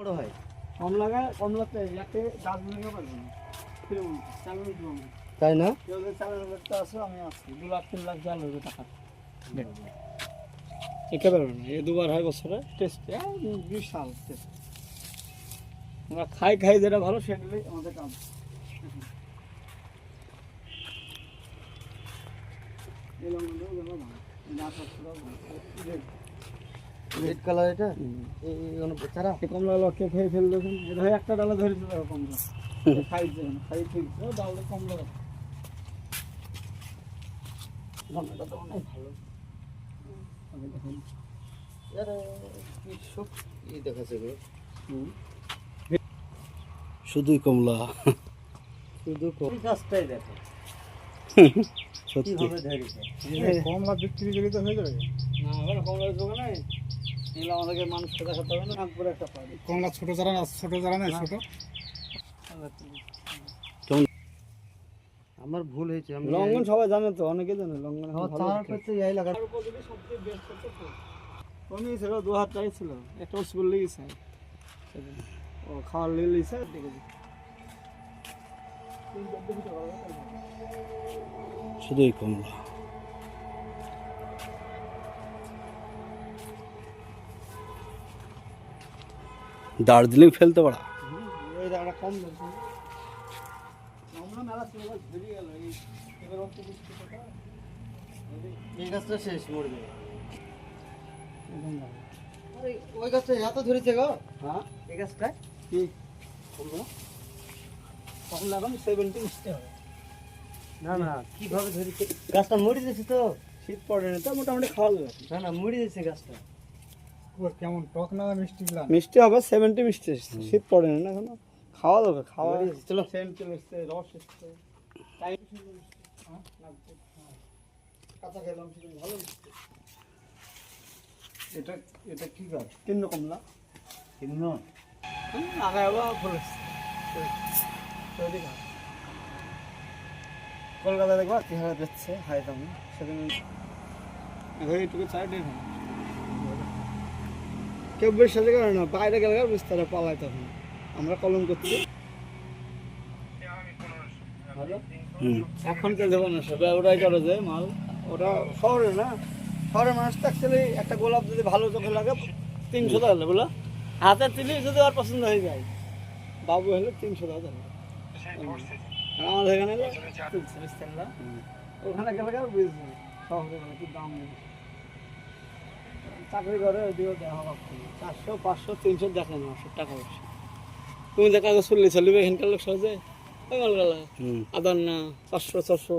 বড় হয়। কমলা গায়ে কমলাতে ইয়াতে গাছ ভেঙে পারবে না। তাই না? করতে আমি আসছি। দু লাখ তিন লাখ জাল হবে টাকা। একেবারে না এ দুবার হয় বছরে? টেস্ট বিশাল টেস্ট। আমরা খাই খাই যেটা ভালো সেগুলোই আমাদের কাজ। এলাম না গাছ রেড কালার এটা? এই চারা কমলা লক্ষ্যে খেয়ে ফেল দেখুন এটা একটা ডালা ধরে দিতে হবে কমলা সাইজ দেখুন সাইজ ঠিক। ডালে কমলা কমলাটা তো অনেক ভালো। আমি দেখুন। কি সব ই দেখাচ্ছে গো? শুধুই কমলা। শুধু কপি গাছটাই দেখো। সত্যি। কমলা বিক্রি করি তো হয়ে যাবে। না এবার কমলার দোকানে আমাদেরকে মানুষকে দেখাতে হবে না একবারে একটা পাবে কমলা ছোট চারা না ছোট চারা না ছোট। আমার ভুল হয়েছে আমি লঙ্ঘন সবাই জানে তো অনেকে জানে লঙ্ঘন। আমার চারাটা তো এই লাগা কমই ছিল দু হাজার টাকাই ছিল। একটা ওষুধ বললে গেছে ও খাওয়ার লেগে দেখেছি শুধুই কমলা। দার্জিলিং ফেলতে পারা। এই গাছটা শেষ মরবে। আরে ওই গাছটা এত ধরেছে গো। হ্যাঁ? এই গাছটা? কি? বলব তখন লাগাম সেভেন্টি মিশতে হবে। না না কীভাবে ধরেছে? গাছটা মরে দিয়েছে তো। শীত পড়ে না তো মোটামুটি খাওয়া যাবে। না না মরে দিয়েছে গাছটা। কেমন টক না মিষ্টি গুলা মিষ্টি হবে সেভেন্টি মিষ্টি শীত পড়ে না এখনও। খাওয়া যাবে খাওয়া চলো। চলে এসছে রস এসছে। টাইম হ্যাঁ লাগছে হ্যাঁ। কাঁচা খেলাম ভালো মিষ্টি এটা এটা কি গাছ? তিন রকম না? কিন্ন আগে আবার ফুল এসছে। কলকাতা দেখবা কি হারে বেচছে হাই দামে। সেদিন এইটুকু চাই কেউ বিশ্বাস করে না বাইরে গেলে বিস্তারে পালায় তখন। আমরা কলম করছি এখন কে দেবো না? সবাই ওরাই করে যে মাল। ওটা শহরে না। শহরের মানুষ অ্যাকচুয়ালি একটা গোলাপ যদি ভালো চোখে লাগে তিনশো টাকা বলো? হাতে তুলি যদি আর পছন্দ হয়ে যায় বাবু হলে তিনশো টাকা দেবে আমাদের এখানে ওখানে গেলে বুঝবে শহরে কি দাম নেই? চাকরি করে ওইদিকে দেখা পাচ্ছি চারশো পাঁচশো তিনশো দেখে না টাকা পয়সা। তুমি দেখা চল্লিশ চল্লিশ এখানকার লোক সহজে? ওই মাল গেলা হুম। আদার না চারশো চারশো